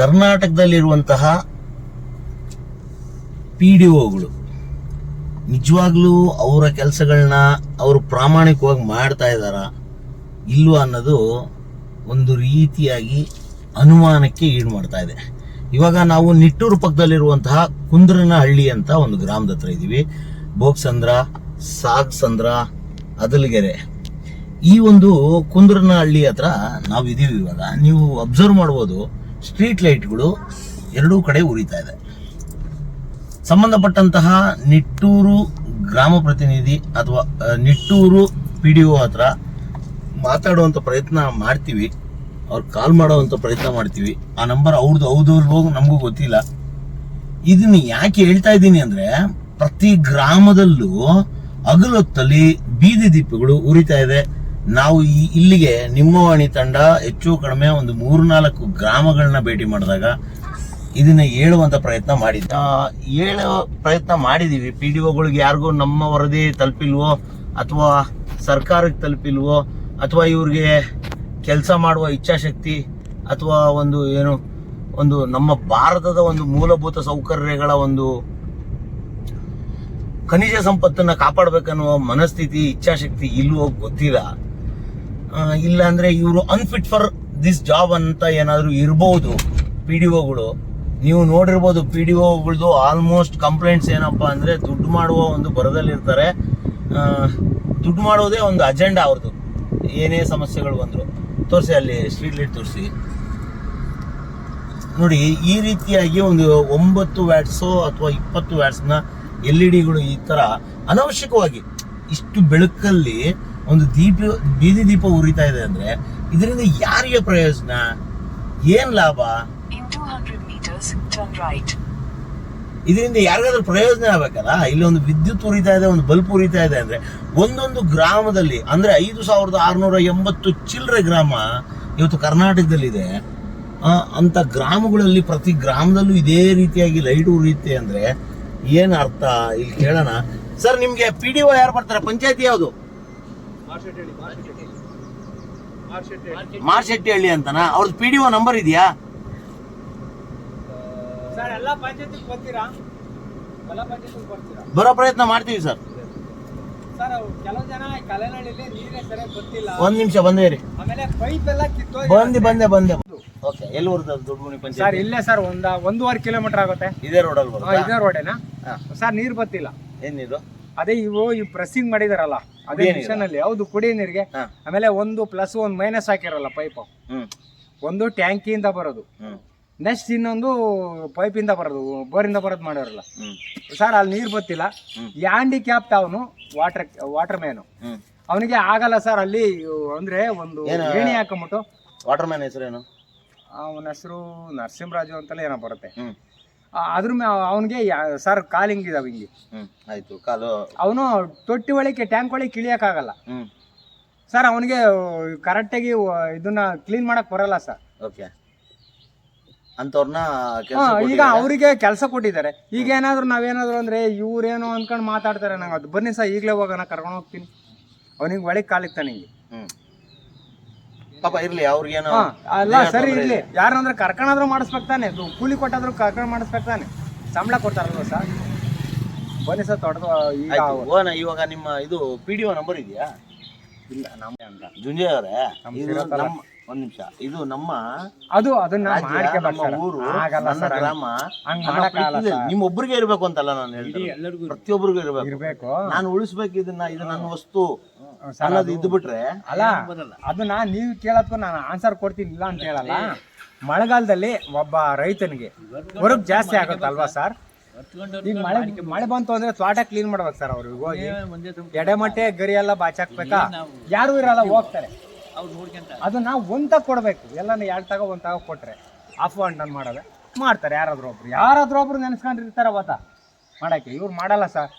ಕರ್ನಾಟಕದಲ್ಲಿರುವಂತಹ P D ಒಗಳು, ನಿಜವಾಗ್ಲೂ ಅವರ ಕೆಲಸಗಳನ್ನ ಅವರು ಪ್ರಾಮಾಣಿಕವಾಗಿ ಮಾಡ್ತಾ ಇದ್ದಾರ ಇಲ್ವಾ ಅನ್ನೋದು ಒಂದು ರೀತಿಯಾಗಿ ಅನುಮಾನಕ್ಕೆ ಈಡು ಮಾಡ್ತಾ ಇದೆ. ಇವಾಗ ನಾವು ನಿಟ್ಟೂರು ಪಕ್ಕದಲ್ಲಿರುವಂತಹ ಕುಂದ್ರನಹಳ್ಳಿ ಅಂತ ಒಂದು ಗ್ರಾಮದ ಹತ್ರ ಇದ್ದೀವಿ. ಬೋಗ್ಸಂದ್ರ ಸಾಗ್ಸಂದ್ರ, ಅದಲ್ಗೆರೆ. ಈ ಒಂದು ಕುಂದ್ರನ ಹಳ್ಳಿ ಹತ್ರ ನಾವು ಇದೀವಿ ಇವಾಗ. ನೀವು ಅಬ್ಸರ್ವ್ ಮಾಡ್ಬೋದು. ಸ್ಟ್ರೀಟ್ ಲೈಟ್ಗಳು ಎರಡೂ ಕಡೆ ಉರಿತಾ ಇದೆ. ಸಂಬಂಧಪಟ್ಟಂತಹ ನಿಟ್ಟೂರು ಗ್ರಾಮ ಪ್ರತಿನಿಧಿ ಅಥವಾ ನಿಟ್ಟೂರು ಪಿ ಡಿ ಒ ಹತ್ರ ಮಾತಾಡುವಂಥ ಪ್ರಯತ್ನ ಮಾಡ್ತೀವಿ. ಅವ್ರು ಕಾಲ್ ಮಾಡೋವಂಥ ಪ್ರಯತ್ನ ಮಾಡ್ತೀವಿ. ಆ ನಂಬರ್ ಅವ್ರದ್ದು ಹೌದವ್ರಿಗೂ ನಮಗೂ ಗೊತ್ತಿಲ್ಲ. ಇದನ್ನ ಯಾಕೆ ಹೇಳ್ತಾ ಇದ್ದೀನಿ ಅಂದರೆ, ಪ್ರತಿ ಗ್ರಾಮದಲ್ಲೂ ಅಗಲೊತ್ತಲ್ಲಿ ಬೀದಿ ದೀಪಗಳು ಉರಿತಾ ಇದೆ. ನಾವು ಈ ಇಲ್ಲಿಗೆ ನಿಮ್ಮ ವಾಣಿ ತಂಡ ಹೆಚ್ಚು ಕಡಿಮೆ ಒಂದು ಮೂರು ನಾಲ್ಕು ಗ್ರಾಮಗಳನ್ನ ಭೇಟಿ ಮಾಡಿದಾಗ ಇದನ್ನ ಹೇಳುವಂತ ಪ್ರಯತ್ನ ಮಾಡಿದ್ದ ಹೇಳೋ ಪ್ರಯತ್ನ ಮಾಡಿದೀವಿ. ಪಿ ಡಿ ಒಗಳಿಗೆ ಯಾರಿಗೂ ನಮ್ಮ ವರದಿ ತಲುಪಿಲ್ವೋ, ಅಥವಾ ಸರ್ಕಾರಕ್ಕೆ ತಲುಪಿಲ್ವೋ, ಅಥವಾ ಇವ್ರಿಗೆ ಕೆಲಸ ಮಾಡುವ ಇಚ್ಛಾಶಕ್ತಿ, ಅಥವಾ ಒಂದು ಏನು, ಒಂದು ನಮ್ಮ ಭಾರತದ ಒಂದು ಮೂಲಭೂತ ಸೌಕರ್ಯಗಳ ಒಂದು ಖನಿಜ ಸಂಪತ್ತನ್ನ ಕಾಪಾಡಬೇಕನ್ನುವ ಮನಸ್ಥಿತಿ, ಇಚ್ಛಾಶಕ್ತಿ ಇಲ್ವೋ ಗೊತ್ತಿಲ್ಲ. ಇಲ್ಲ ಅಂದ್ರೆ ಇವರು ಅನ್ಫಿಟ್ ಫಾರ್ ದಿಸ್ ಜಾಬ್ ಅಂತ ಏನಾದರೂ ಇರಬಹುದು ಪಿ ಡಿ ಒಗಳು ನೀವು ನೋಡಿರ್ಬೋದು ಪಿ ಡಿ ಒಗಳದು ಆಲ್ಮೋಸ್ಟ್ ಕಂಪ್ಲೇಂಟ್ಸ್ ಏನಪ್ಪಾ ಅಂದ್ರೆ ದುಡ್ಡು ಮಾಡುವ ಒಂದು ಬರದಲ್ಲಿರ್ತಾರೆ ದುಡ್ಡು ಮಾಡೋದೇ ಒಂದು ಅಜೆಂಡಾ ಅವ್ರದ್ದು ಏನೇ ಸಮಸ್ಯೆಗಳು ಬಂದ್ರು. ತೋರಿಸಿ ಅಲ್ಲಿ ಸ್ಟ್ರೀಟ್ ಲೈಟ್ ತೋರಿಸಿ. ನೋಡಿ, ಈ ರೀತಿಯಾಗಿ ಒಂದು ಒಂಬತ್ತು ವ್ಯಾಟ್ಸು ಅಥವಾ ಇಪ್ಪತ್ತು ವ್ಯಾಟ್ಸ್ನ ಎಲ್ ಇ ಡಿಗಳು ಈ ತರ ಅನವಶ್ಯಕವಾಗಿ ಇಷ್ಟು ಬೆಳಕಲ್ಲಿ ಒಂದು ದೀಪ ಬೀದಿ ದೀಪ ಉರಿತಾ ಇದೆ ಅಂದ್ರೆ ಇದರಿಂದ ಯಾರಿಗೆ ಪ್ರಯೋಜನ? ಏನ್ ಲಾಭ? In 200 meters, turn right. ಇದರಿಂದ ಯಾರಿಗಾದ್ರೂ ಪ್ರಯೋಜನ ಆಗ್ಬೇಕಲ್ಲ? ಇಲ್ಲಿ ಒಂದು ವಿದ್ಯುತ್ ಉರಿತಾ ಇದೆ ಒಂದು ಬಲ್ಪ್ ಉರಿತಾ ಇದೆ ಅಂದ್ರೆ ಒಂದೊಂದು ಗ್ರಾಮದಲ್ಲಿ ಅಂದ್ರೆ ಐದು ಸಾವಿರದ ಆರುನೂರ ಎಂಬತ್ತು ಚಿಲ್ಲರೆ ಗ್ರಾಮ ಇವತ್ತು ಕರ್ನಾಟಕದಲ್ಲಿದೆ. ಅಂತ ಗ್ರಾಮಗಳಲ್ಲಿ ಪ್ರತಿ ಗ್ರಾಮದಲ್ಲೂ ಇದೇ ರೀತಿಯಾಗಿ ಲೈಟ್ ಉರಿಯುತ್ತೆ ಅಂದ್ರೆ ಏನ್ ಅರ್ಥ? ಇಲ್ಲಿ ಕೇಳೋಣ. ಸರ್ ನಿಮ್ಗೆ ಪಿ ಡಿ ಒ ಯಾರು ಬರ್ತಾರೆ ಪಂಚಾಯತಿ ಯಾವುದು? ಮಾರ್ಶೆಟ್ಟಿ ಹಳ್ಳಿ ಅಂತನಾ? ಅವ್ರದ್ದು ಪಿ ಡಿ ಒ ನಂಬರ್ ಇದೆಯಾ? ಬರೋ ಪ್ರಯತ್ನ ಮಾಡ್ತೀವಿ ಸರ್. ಸರ್ ಕೆಲವು ಜನ ಕಲೆನಳ್ಳಿಲಿ ನೀರೇ ಸರಿಯಾಗಿ ಗೊತ್ತಿಲ್ಲ. ಒಂದ್ ನಿಮಿಷ ಬಂದೇ ರೀ ಆಮೇಲೆ ಪೈಪ್ ಎಲ್ಲ ಕಿತ್ತೋಗಿ ಬಂದೆ ಬಂದೆ ಬಂದೆ. ಓಕೆ ಎಲ್ಲಿ ಸರ್ ಇಲ್ಲೇ ಸರ್ ಒಂದ ಒಂದೂವರೆ ಕಿಲೋಮೀಟರ್ ಆಗುತ್ತೆ. ಇದೇ ರೋಡಲ್ಲಿ ಇದೇ ರೋಡೇನಾ. ಸರ್ ನೀರ್ ಬರ್ತಿಲ್ಲ. ಏನಿದು ಅದೇ ಇವು ಈ ಪ್ರೆಸ್ಸಿಂಗ್ ಮಾಡಿದಾರಲ್ಲ. ಅದೇ ಕುಡಿಯೋ ನೀರಾ? ಮಿಷನ್ ಅಲ್ಲಿ ಹೌದು ಕುಡಿಯೋ ನೀರಿಗೆ. ಹಾ. ಆಮೇಲೆ ಒಂದು ಪ್ಲಸ್ ಒಂದು ಮೈನಸ್ ಹಾಕಿರಲ್ಲ ಪೈಪ್ ಹ್ಮ್. ಒಂದು ಟ್ಯಾಂಕಿಯಿಂದ ಬರೋದು. ಹ್ಮ್. ನೆಕ್ಸ್ಟ್ ಇನ್ನೊಂದು ಪೈಪಿಂದ ಬರೋದು ಬೋರಿಂದ ಬರೋದು ಮಾಡೋರಲ್ಲ. ಹ್ಮ್. ಸರ್ ಅಲ್ಲಿ ನೀರು ಬರ್ತಿಲ್ಲ. ಯಾಂಡಿ ಕ್ಯಾಪ್ ಅವನು ವಾಟರ್ ವಾಟರ್ ಮ್ಯಾನು ಹ್ಮ್. ಅವನಿಗೆ ಆಗಲ್ಲ ಸರ್ ಅಲ್ಲಿ ಅಂದ್ರೆ ಒಂದು ಏನು? ಏಣಿ ಹಾಕೊಂಬಿಟ್ಟು. ವಾಟರ್ ಮ್ಯಾನ್ ಹೆಸರೇನು? ಅವನ ಹೆಸರು ನರಸಿಂಹರಾಜು ಅಂತಲೇ ಏನೋ ಬರುತ್ತೆ. ಹ್ಮ್. ಅದ್ರ ಮೇ ಅವನಿಗೆ ಸರ್ ಕಾಲ್ ಹಿಂಗಿದಾವೆ ಹಿಂಗೆ. ಹ್ಮ್ ಆಯ್ತು ಕಾಲು ಅವನು ತೊಟ್ಟಿ ಒಳಗೆ ಟ್ಯಾಂಕ್ ಒಳಗೆ ಕಿಳಿಯೋಕ್ಕಾಗಲ್ಲ. ಹ್ಮ್. ಸರ್ ಅವನಿಗೆ ಕರೆಕ್ಟಾಗಿ ಇದನ್ನ ಕ್ಲೀನ್ ಮಾಡಕ್ ಬರಲ್ಲ ಸರ್ ಓಕೆ ಅಂತವ್ರನ್ನ ಹಾ, ಈಗ ಅವರಿಗೆ ಕೆಲಸ ಕೊಟ್ಟಿದ್ದಾರೆ. ಈಗ ಏನಾದ್ರು ನಾವೇನಾದ್ರು ಅಂದ್ರೆ ಇವ್ರೇನು ಅನ್ಕೊಂಡು ಮಾತಾಡ್ತಾರೆ ನಂಗೆ ಅದು. ಬನ್ನಿ ಸರ್ ಈಗಲೇ ಹೋಗೋಣ ಕರ್ಕೊಂಡು ಹೋಗ್ತೀನಿ. ಅವನಿಗೆ ಒಳಗೆ ಕಾಲಿಕ್ತಾನೆ ಹಿಂಗೆ. ಹ್ಮ್. ಪಾಪ ಇರ್ಲಿ ಅವ್ರಿಗೇನೋ ಅಲ್ಲ ಸರಿ ಇರ್ಲಿ. ಯಾರಂದ್ರೆ ಕರ್ಕೊಂಡಾದ್ರೂ ಮಾಡಿಸ್ಬೇಕಾನೆ ಕೂಲಿ ಕೊಟ್ಟಾದ್ರೂ ಕರ್ಕೊಂಡು ಮಾಡಿಸ್ಬೇಕಾನೆ ಸಂಬಳ ಕೊಡ್ತಾರಲ್ವ ಸರ್? ಬನ್ನಿ ಸರ್ ತೊಡೆದು ಓನ ಇವಾಗ ನಿಮ್ಮ ಇದು ಪಿ ಡಿ ಒ ನಂಬರ್ ಇದೆಯಾ? ಇಲ್ಲ ನಮ್ಮ ಜುಂಜಯ್ ಅವರೇ ಒಂದ್ ನಿಮಿಷ. ಇದು ನಮ್ಮ ಅದು ಅದನ್ನ ರಾಜ್ಯ, ಊರು ಆಗಲ್ಲ ನನ್ನ ಸರ್ ಗ್ರಾಮ. ಹಂಗ್ ನನ್ನ ಮಾಡಕ್ಕಾಗಲ್ಲ ಪ್ರೀತಿ ಇದೆ. ಸರ್. ನಿಮ್ಮ ಒಬ್ರಿಗೆ ಇರ್ಬೇಕು ಅಂತಲ್ಲ ನಾನು ಹೇಳ್ತೀನಿ ಪ್ರತಿಯೊಬ್ಬರಿಗೂ ಇರ್ಬೇಕು. ಇರ್ಬೇಕು. ನಾನು ಉಳಿಸ್ಬೇಕು ಇದನ್ನ ಇದು ನನ್ನ ವಸ್ತು. ಸರ್, ಅನ್ನೋದು ಇದ್ದು ಬಿಟ್ರೆ ಅಲ್ಲ ಅದನ್ನ ನೀವು ಕೇಳೋದಕ್ಕೂ ನಾನು ಆನ್ಸರ್ ಕೊಡ್ತೀನಿ ಇಲ್ಲ ಅಂತ ಹೇಳಲ್ಲ. ಮಳೆಗಾಲದಲ್ಲಿ ಒಬ್ಬ ರೈತನಿಗೆ ಹೊರಗ್ ಜಾಸ್ತಿ ಆಗುತ್ತಲ್ವಾ ಸರ್? ಈಗ ಮಳೆ ಮಳೆ ಬಂತು ಅಂದ್ರೆ ತ್ವಾಟ ಕ್ಲೀನ್ ಮಾಡ್ಬೇಕು ಸರ್ ಅವ್ರಿಗೆ ಹೋಗಿ. ಎಡೆಮಟ್ಟೆ ಗರಿ ಎಲ್ಲ ಬಾಚಾಕ್ಬೇಕಾ? ಯಾರು ಇರಲ್ಲ ಹೋಗ್ತಾರೆ. ಅದನ್ನ ಒಂದ ಕೊಡಬೇಕು. ಎಲ್ಲಾನು ಎರಡು ತಗೋ ಒಂದು ತಗೋ ಕೊಟ್ಟರೆ ಆಫ್ ಅಂಡನ್ ಡನ್ ಮಾಡೋದೆ. ಮಾಡ್ತಾರೆ ಯಾರಾದ್ರೂ ಒಬ್ರು. ಯಾರಾದ್ರೂ ಒಬ್ರು ನೆನೆಸ್ಕೊಂಡಿರ್ತಾರೆ ಅವತ್ತ. ಮಾಡಕ್ಕೆ. ಇವ್ರು ಮಾಡಲ್ಲ ಸರ್.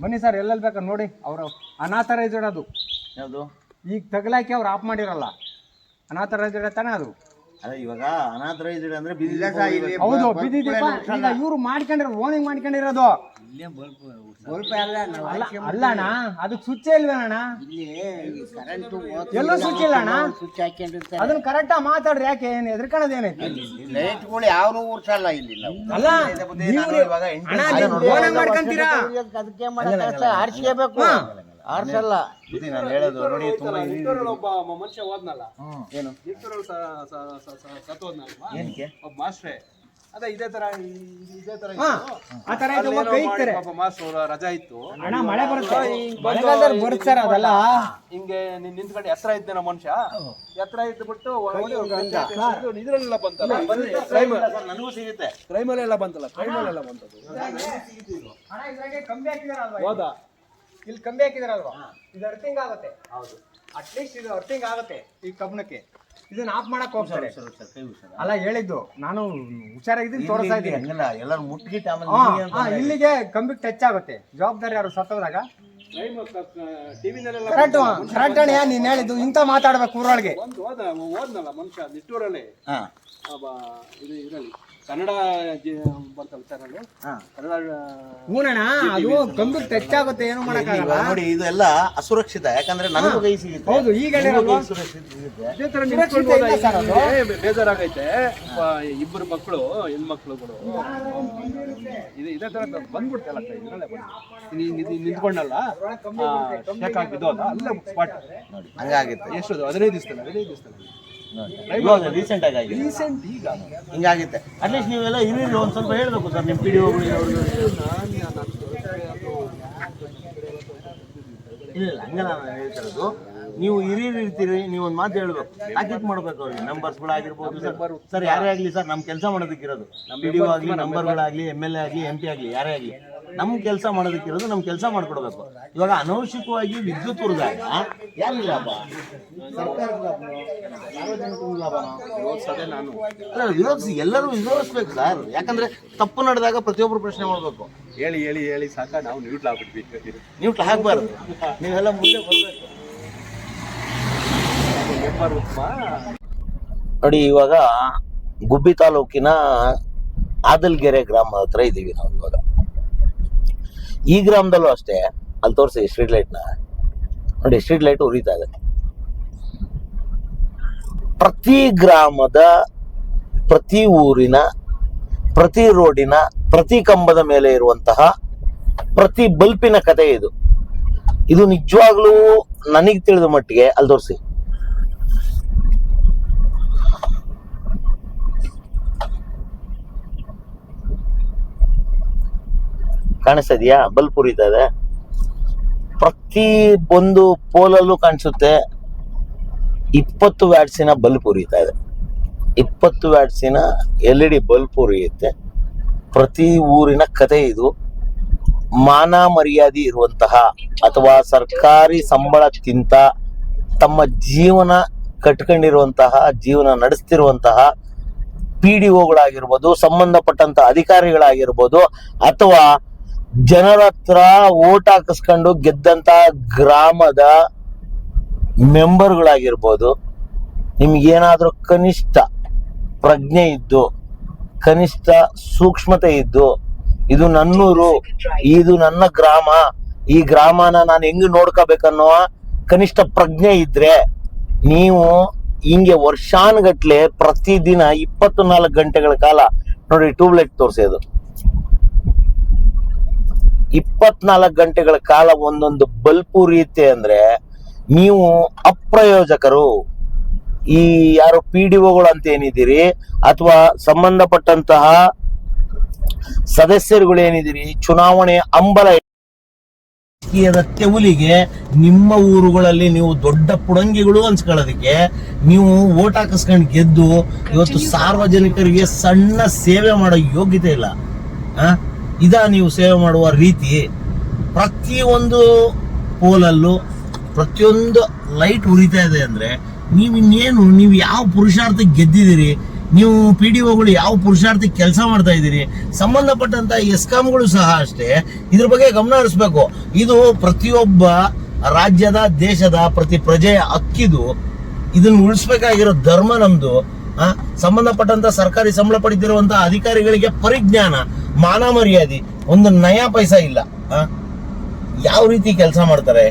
ಬನ್ನಿ ಸರ್ ಎಲ್ಲೆಲ್ಲಿ ಬೇಕಾ ನೋಡಿ. ಅವರು ಅನಾಥರೈಸ್ ಇಡೋದು ಯಾವುದು? ಈಗ ತಗಲಾಕಿ ಅವ್ರು ಆಫ್ ಮಾಡಿರಲ್ಲ. ಅನಾಥರೈಸ್ ತಾನೇ ಅದು. ಅಲ್ಲ ಇವಾಗ ಅನಾಥರೈಸ್ಡ್ ಅಂದ್ರೆ ಹೌದು ಬ- ಬೀದಿ ದೀಪ ಬಲ್ಪ್ ಇವ್ರು ಮಾಡ್ಕೊಂಡಿರೋ ಓನಿಂಗ್ ಮಾಡ್ಕೊಂಡಿರೋದು. ನಾವು ಅಲ್ಲ ಅಣ್ಣ ಅದಕ್ಕೆ ಸ್ವಿಚ್ ಇಲ್ವೇನಣ್ಣ? ಇಲ್ಲಿ ಕರೆಂಟ್ ಎಲ್ಲೂ ಸ್ವಿಚ್ ಇಲ್ಲ ಅಣ್ಣ? ಸ್ವಿಚ್ ಹಾಕೊಂಡಿರ್ತಾರೆ ಅದನ್ನ ಕರೆಕ್ಟಾಗಿ ಮಾತಾಡ್ರಿ ಯಾಕೆ? ಏನು ಎದ್ರಕಣದ್ ಏನೈತಿ ಲೈಟ್ಗಳು ಯಾವನು ಊರ್ಸಲ್ಲ ಇಲ್ಲಿ ನಾವು. ಅಲ್ಲ ಮಾಡ್ಕೊಂತೀರಾ? ಅದಕ್ಕೆ ಮಾಡಕ್ಕೆ ಆರಿಸ್ಕೋಬೇಕು ಆರಿಸಲ್ಲ. ಬುದ್ಧಿ ನಾನು ಹೇಳೋದು ನೋಡಿ ತುಂಬಾ ಒಬ್ಬ ಮ- ಮನುಷ್ಯ ಹೋದ್ನಲ್ಲ ಏನು? ಏನಕ್ಕೆ? ಒಬ್ಬ ಮಾಸ್ಟ್ರೇ. ಅದೇ ಇದೇ ತರ ಈ- ಇದೇ ತರ ಹಾ ಆ ತರ ಇದ್ರೆ ಕೈ ಇಕ್ತಾರೆ ಪಾಪ ಮಾಸ್ಟ್ರು ರಜಾ ಇತ್ತು. ಅಣ್ಣ ಮಳೆ ಬರುತ್ತೆ. ಹಿಂಗ್ ಬಂದು ಮಳೆಗಾಲದಲ್ಲಿ ಹಿಂಗ್ ಬರುತ್ತೆ ಸರ್ ಅದೆಲ್ಲ. ಹಿಂಗೆ ನಿನ್ ನಿಂತ್ಕೊಂಡು ಎತ್ತರ ಇದ್ದೇನ ಮನುಷ್ಯ. ಎತ್ತರ ಇದ್ಬಿಟ್ಟು ಇದ್ರಲ್ಲೆಲ್ಲ ಬಂತಲ್ಲ? ನನಗೂ ಸಿಗುತ್ತೆ. ಕ್ರೈಮಲ್ಲೆಲ್ಲ ಬಂತಲ್ಲ ಕ್ರೈಮಲ್ಲೆಲ್ಲ ಬಂತದ್ದು ಅಣ್ಣ ಇದ್ರಾಗೆ ಕಂಬಿ ಹಾಕಿದಾರಲ್ವಾ ಹೌದಾ? ಇಲ್ಲಿ ಕಂಬಿ ಹಾಕಿದಾರಲ್ವಾ? ಇದು ಅರ್ಥಿಂಗ್ ಆಗುತ್ತೆ. ಹೌದು. ಅಟ್ಲೀಸ್ಟ್ ಇದು ಅರ್ಥಿಂಗ್ ಆಗುತ್ತೆ ಈ ಕಬ್ಬಣಕ್ಕೆ ಇದನ್ನ ಆಫ್ ಮಾಡಕ್ ಹೋಗ್ತಾರೆ. ಅಲ್ಲ ಹೇಳಿದ್ದು ನಾನು ಹುಷಾರಾಗಿದ್ದೀನಿ ತೋರಿಸ್ತಾ ಇದ್ದೀನಿ. ಹಂಗಲ್ಲ ಎಲ್ಲರೂ ಮುಟ್ಗಿಟ್ಟು ಆಮೇಲೆ ಹಾ, ನಿಮಗೆ ಅಂತ ಇಲ್ಲಿಗೆ ಕಂಬಿಗೆ ಟಚ್ ಆಗುತ್ತೆ. ಜವಾಬ್ದಾರಿ ಯಾರು ಸತ್ತೋದಾಗ? ಕರೆಕ್ಟ್ ಕರೆಕ್ಟ್ ಅಣ್ಣ ನೀನ್ ಹೇಳಿದ್ದು ಇಂತ ಮಾತಾಡ್ಬೇಕು ಊರೊಳಗೆ. ಓದ್ನಲ್ಲ ಮನುಷ್ಯ ನಿಟ್ಟೂರಲ್ಲಿ. ಹಾ. ಇದು ಇದರಲ್ಲಿ. ಕನ್ನಡ ಬರ್ತಲ್ಲ ಚಾನಲ್ ಹಾ. ಕನ್ನಡ ಹೂನಣ್ಣ ಅದು ಕಂಬ ಟಚ್ ಆಗುತ್ತೆ ಏನು ಮಾಡಕ್ಕಾಗಲ್ಲ. ನೋಡಿ ಇದೆಲ್ಲ ಅಸುರಕ್ಷಿತ ಯಾಕಂದ್ರೆ ನನಗೂ ಕೈ ಸಿಗುತ್ತೆ. ಹೌದು ಈಗ ತರ ಸರ್ ಅದು. ಹಿಂಗೆ ಬೇಜಾರಾಗೈತೆ. ಇಬ್ಬರು ಮಕ್ಕಳು ಹೆಣ್ಮಕ್ಳುಗಳು. ಇದು ಇದೇ ತರ ಬಂದ್ಬಿಡ್ತಲ್ಲ ಕೈ ಇದ್ರಲ್ಲೇ ಬಂದು ನಿಂತ್ಕೊಂಡಲ್ಲ? ಶೇಕ್ ಹಾಕಿದ್ದು ಅಲ್ಲ? ಅಲ್ಲೇ ಸ್ಪಾಟ್ ನೋಡಿ ಹಂಗಾಗಿತ್ತೆ. ಎಷ್ಟು ಅದು? ಹದಿನೈದು ದಿವಸದಲ್ಲಿ ಹದಿನೈದು ದಿವಸದಲ್ಲಿ. ಇವಾಗ ರೀಸೆಂಟ್ ಆಗಿ ಆಗಿದೆ. ರೀಸೆಂಟ್ ಈಗ. ಹಿಂಗಾಗಿತ್ತೆ. ಅಟ್ಲೀಸ್ಟ್ ನೀವೆಲ್ಲ ಹಿರಿಯರು ಒಂದು ಸ್ವಲ್ಪ ಹೇಳಬೇಕು ಸರ್ ನಿಮ್ಮ ಪಿ ಡಿ ಇಲ್ಲ ಇಲ್ಲ ಹಂಗಲ್ಲ ನಾನು ಹೇಳ್ತಿರೋದು. ನೀವು ಹಿರಿಯರು ಇರ್ತೀರಿ ನೀವು ಒಂದು ಮಾತು ಹೇಳ್ಬೇಕು. ಪ್ಯಾಕೆಟ್ ಮಾಡ್ಬೇಕು ಅವ್ರಿಗೆ? ನಂಬರ್ಸ್ಗಳಾಗಿರ್ಬೋದು ಸರ್. ಸರ್ ಯಾರೇ ಆಗಲಿ ಸರ್ ನಮ್ಮ ಕೆಲಸ ಮಾಡೋದಕ್ಕಿರೋದು. ಪಿ ಡಿ ಆಗಲಿ ನಂಬರ್ಗಳಾಗಲಿ ಎಂ ಎಲ್ ಎ ಆಗಲಿ ಎಂ ಪಿ ಆಗಲಿ ಯಾರೇ ಆಗಲಿ. ನಮ್ಮ ಕೆಲಸ ಮಾಡೋದಕ್ಕಿರೋದು ನಮ್ಮ ಕೆಲಸ ಮಾಡ್ಕೊಡ್ಬೇಕು. ಇವಾಗ ಅನವಶ್ಯಕವಾಗಿ ವಿದ್ಯುತ್ ಉರಿದಾಗ ಯಾರು ಲಾಭ? ಸರ್ಕಾರಕ್ಕೆ ವಿರೋಧಿಸಿ ಎಲ್ಲರೂ ವಿರೋಧಿಸ್ಬೇಕು ಸರ್. ಯಾಕಂದ್ರೆ ತಪ್ಪು ನಡೆದಾಗ ಪ್ರತಿಯೊಬ್ಬರು ಪ್ರಶ್ನೆ ಮಾಡ್ಬೇಕು. ಹೇಳಿ ಹೇಳಿ ಹೇಳಿ ಸಾಕ ನಾವು ನ್ಯೂಟ್ಲ್ ಆಗ್ಬಿಟ್ವಿ. ನೀವು ಹಾಕ್ಬಾರ್ದು ನೀವೆಲ್ಲ ಮುಂದೆ ಬರಬೇಕು. ನೋಡಿ ಇವಾಗ ಗುಬ್ಬಿ ತಾಲೂಕಿನ ಆದಲ್ಗೆರೆ ಗ್ರಾಮ ಹತ್ರ ಇದ್ದೀವಿ ನಾವು ಇವಾಗ. ಈ ಗ್ರಾಮದಲ್ಲೂ ಅಷ್ಟೇ, ಅಲ್ಲಿ ತೋರಿಸಿ ಸ್ಟ್ರೀಟ್ ಲೈಟ್ನ ನೋಡಿ ಸ್ಟ್ರೀಟ್ ಲೈಟ್ ಉರಿತಾ ಇದೆ. ಪ್ರತಿ ಗ್ರಾಮದ, ಪ್ರತಿ ಊರಿನ, ಪ್ರತಿ ರೋಡಿನ, ಪ್ರತಿ ಕಂಬದ ಮೇಲೆ ಇರುವಂತಹ ಪ್ರತಿ ಬಲ್ಪಿನ ಕತೆ ಇದು. ಇದು ನಿಜವಾಗ್ಲೂ ನನಗೆ ತಿಳಿದ ಮಟ್ಟಿಗೆ ಅಲ್ಲಿ ತೋರಿಸಿ. ಕಾಣಿಸ್ತಾ ಬಲ್ಬ್ ಇದೆ ಪ್ರತಿ ಒಂದು ಪೋಲಲ್ಲೂ ಕಾಣಿಸುತ್ತೆ. ಇಪ್ಪತ್ತು ವ್ಯಾಟ್ಸಿನ ಬಲ್ಪ್ ಉರಿತಾ ಇದೆ. ಇಪ್ಪತ್ತು ವ್ಯಾಟ್ಸಿನ ಎಲ್ ಇ ಡಿ ಬಲ್ಪ್ ಉರಿಯುತ್ತೆ ಪ್ರತಿ ಊರಿನ ಕತೆ ಇದು. ಮಾನ ಮರ್ಯಾದೆ ಇರುವಂತಹ ಅಥವಾ ಸರ್ಕಾರಿ ಸಂಬಳಕ್ಕಿಂತ ತಮ್ಮ ಜೀವನ ಕಟ್ಕೊಂಡಿರುವಂತಹ, ಜೀವನ ನಡೆಸ್ತಿರುವಂತಹ ಪಿ ಡಿ ಒಗಳಾಗಿರ್ಬೋದು, ಸಂಬಂಧಪಟ್ಟಂತ ಅಧಿಕಾರಿಗಳಾಗಿರ್ಬೋದು, ಅಥವಾ ಜನರ ಹತ್ರ ಓಟ್ ಹಾಕಿಸ್ಕೊಂಡು ಗೆದ್ದಂತ ಗ್ರಾಮದ ಮೆಂಬರ್ಗಳಾಗಿರ್ಬೋದು, ನಿಮ್ಗೇನಾದ್ರೂ ಕನಿಷ್ಠ ಪ್ರಜ್ಞೆ ಇದ್ದು, ಕನಿಷ್ಠ ಸೂಕ್ಷ್ಮತೆ ಇದ್ದು, ಇದು ನನ್ನೂರು, ಇದು ನನ್ನ ಗ್ರಾಮ, ಈ ಗ್ರಾಮನ ನಾನು ಹೆಂಗ್ ನೋಡ್ಕೋಬೇಕನ್ನೋ ಕನಿಷ್ಠ ಪ್ರಜ್ಞೆ ಇದ್ರೆ ನೀವು ಹಿಂಗೆ ವರ್ಷಾನುಗಟ್ಲೆ ಪ್ರತಿದಿನ ಇಪ್ಪತ್ತು ನಾಲ್ಕು ಗಂಟೆಗಳ ಕಾಲ ನೋಡಿ ಟ್ಯೂಬ್ಲೈಟ್ ತೋರಿಸೋದು. ಇಪ್ಪತ್ನಾಲ್ಕು ಗಂಟೆಗಳ ಕಾಲ ಒಂದೊಂದು ಬಲ್ಪು ರೀತಿ ಅಂದ್ರೆ ನೀವು ಅಪ್ರಯೋಜಕರು ಈ ಯಾರು ಪಿ ಡಿ ಒಗಳು ಅಂತ ಏನಿದ್ದೀರಿ, ಅಥವಾ ಸಂಬಂಧಪಟ್ಟಂತಹ ಸದಸ್ಯರುಗಳು ಏನಿದ್ದೀರಿ, ಚುನಾವಣೆ ಅಂಬಲ ತೆವಲಿಗೆ ನಿಮ್ಮ ಊರುಗಳಲ್ಲಿ ನೀವು ದೊಡ್ಡ ಪುಡಂಗಿಗಳು ಅನ್ಸ್ಕೊಳ್ಳೋದಕ್ಕೆ ನೀವು ಓಟ್ ಹಾಕಿಸ್ಕೊಂಡು ಗೆದ್ದು ಇವತ್ತು ಸಾರ್ವಜನಿಕರಿಗೆ ಸಣ್ಣ ಸೇವೆ ಮಾಡೋ ಯೋಗ್ಯತೆ ಇಲ್ಲ? ಇದ ನೀವು ಸೇವೆ ಮಾಡುವ ರೀತಿ ಪ್ರತಿಯೊಂದು ಪೋಲಲ್ಲೂ ಪ್ರತಿಯೊಂದು ಲೈಟ್ ಉರಿತಾ ಇದೆ ಅಂದ್ರೆ ನೀವು ಇನ್ನೇನು ನೀವು ಯಾವ ಪುರುಷಾರ್ಥಕ್ಕೆ ಗೆದ್ದಿದ್ದೀರಿ ನೀವು ಪಿ ಡಿ ಒಗಳು ಯಾವ ಪುರುಷಾರ್ಥಕ್ಕೆ ಕೆಲಸ ಮಾಡ್ತಾ ಇದ್ದೀರಿ ಸಂಬಂಧಪಟ್ಟಂತ ಎಸ್ಕಾಮ್ಗಳು ಸಹ ಅಷ್ಟೇ ಇದ್ರ ಬಗ್ಗೆ ಗಮನ ಹರಿಸ್ಬೇಕು. ಇದು ಪ್ರತಿಯೊಬ್ಬ ರಾಜ್ಯದ ದೇಶದ ಪ್ರತಿ ಪ್ರಜೆಯ ಅಕ್ಕಿದು ಇದನ್ನ ಉಳಿಸ್ಬೇಕಾಗಿರೋ ಧರ್ಮ ನಮ್ದು. ಆ, ಸಂಬಂಧಪಟ್ಟಂತ ಸರ್ಕಾರಿ ಸಂಬಳ ಪಡೆದಿರುವಂತಹ ಅಧಿಕಾರಿಗಳಿಗೆ ಪರಿಜ್ಞಾನ, ಮಾನ ಮರ್ಯಾದೆ, ಒಂದು ನಯಾ ಪೈಸಾ ಇಲ್ಲ? ಯಾವ ರೀತಿ ಕೆಲಸ ಮಾಡ್ತಾರೆ?